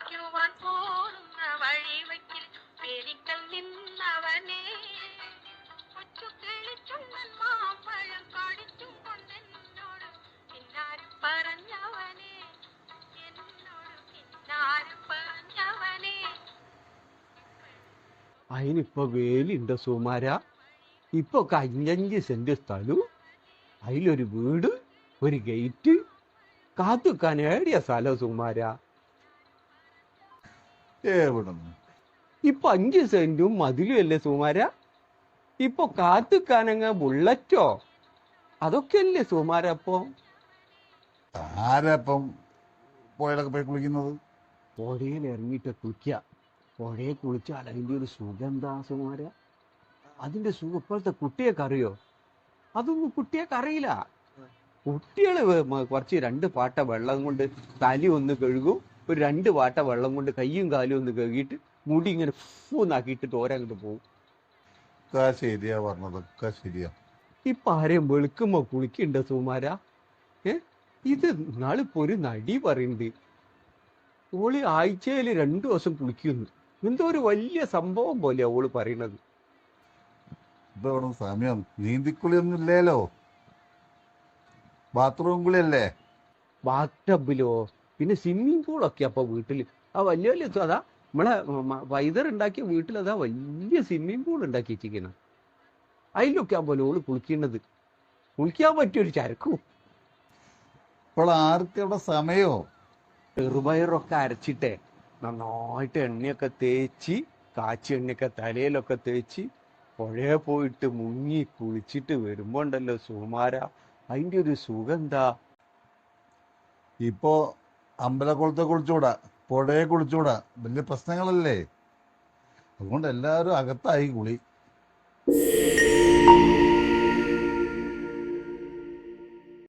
കുളിക്കുവാൻ പോകുന്ന വഴിവയ്ക്കിൽ പേരിക്കൽ നിന്നവനെ. കൊച്ചു കിളിച്ചുണ്ടൻ മാമ്പഴം കടിച്ചും കൊണ്ടെന്നോട് പിന്നാരും പറഞ്ഞവനെ. എന്നോട് പിന്നാരും പറഞ്ഞവനെ. അതിനിപ്പോ വേലിണ്ട സുമാര ഇപ്പൊ ഒക്കെ അഞ്ചഞ്ച് സെന്റ് സ്ഥലവും അതിലൊരു വീട് ഒരു ഗേറ്റ്. കാത്തുക്കാൻ ഏടിയ സ്ഥലം സുമാര എവിടുന്ന് ഇപ്പൊ അഞ്ച് സെന്റും മതിലും അല്ലേ സുമാര ഇപ്പൊ കാത്തുക്കാനങ്ങ ബുള്ളറ്റോ? അതൊക്കെ അല്ലേ സുമാര അപ്പൊ? ആരപ്പം പുഴയിലൊക്കെ പോയി കുളിക്കുന്നത്? പുഴയിൽ ഇറങ്ങിയിട്ട് കുളിക്കുക പുഴയെ കുളിച്ചാൽ അതിന്റെ ഒരു സുഖം എന്താ സുമാര അതിന്റെ സുഖം ഇപ്പോഴത്തെ കുട്ടിയൊക്കെ അറിയോ? അതൊന്നും കുട്ടിയൊക്കെ അറിയില്ല. കുട്ടികൾ കുറച്ച് രണ്ട് പാട്ട വെള്ളം കൊണ്ട് തലി ഒന്ന് കഴുകും. ഒരു രണ്ട് വാട്ട വെള്ളം കൊണ്ട് കയ്യും കാലും ഒന്ന് കഴുകിയിട്ട് മുടി ഇങ്ങനെ ഫൂന്നാക്കിയിട്ട് തോരങ്ങോട്ട് പോകും. ഒക്കെ ശരിയാ പറഞ്ഞതൊക്കെ ശരിയാ. ഇപ്പൊ ആരെയും വെളുക്കുമ്പോ കുളിക്കണ്ട സുമാര ഏ? ഇത് നാളിപ്പോ ഒരു നടി പറയുന്നുണ്ട് ഓൾ ആഴ്ചയിൽ രണ്ടു ദിവസം കുളിക്കുന്നു. എന്തോ ഒരു വലിയ സംഭവം പോലെ ഓൾ പറയണത്. ഇപ്പൊ ഇവിടെ സമയം. നീന്തിക്കുളിയൊന്നും ഇല്ലേലോ? ബാത്റൂം കുളിയല്ലേ? ബാത്ത് ടബിലോ പിന്നെ സ്വിമ്മിംഗ് പൂളൊക്കെ അപ്പൊ വീട്ടിൽ ആ വലിയ വലിയ അതാ നമ്മളെ വൈദർ ഉണ്ടാക്കിയ വീട്ടിൽ അതാ വലിയ സ്വിമ്മിംഗ് പൂൾ ഉണ്ടാക്കി വെച്ചിരിക്കുന്നത് അതിലൊക്കെ ആ പോലെ ഓൾ കുളിക്കേണ്ടത്. കുളിക്കാൻ പറ്റിയൊരു ചരക്കും? ഇപ്പോൾ ആർക്കവിടെ സമയോ ചെറുപയറൊക്കെ അരച്ചിട്ടേ നന്നായിട്ട് എണ്ണയൊക്കെ തേച്ച് കാച്ചി എണ്ണയൊക്കെ തലയിലൊക്കെ തേച്ച് പുഴയെ പോയിട്ട് മുങ്ങി കുളിച്ചിട്ട് വരുമ്പോ ഉണ്ടല്ലോ സുമാര അതിന്റെ ഒരു സുഖം എന്താ? ഇപ്പോ അമ്പലക്കുളത്തെ കുളിച്ചൂടാ പുഴയെ കുളിച്ചൂടാ. വലിയ പ്രശ്നങ്ങളല്ലേ? അതുകൊണ്ട് എല്ലാവരും അകത്തായി കുളി.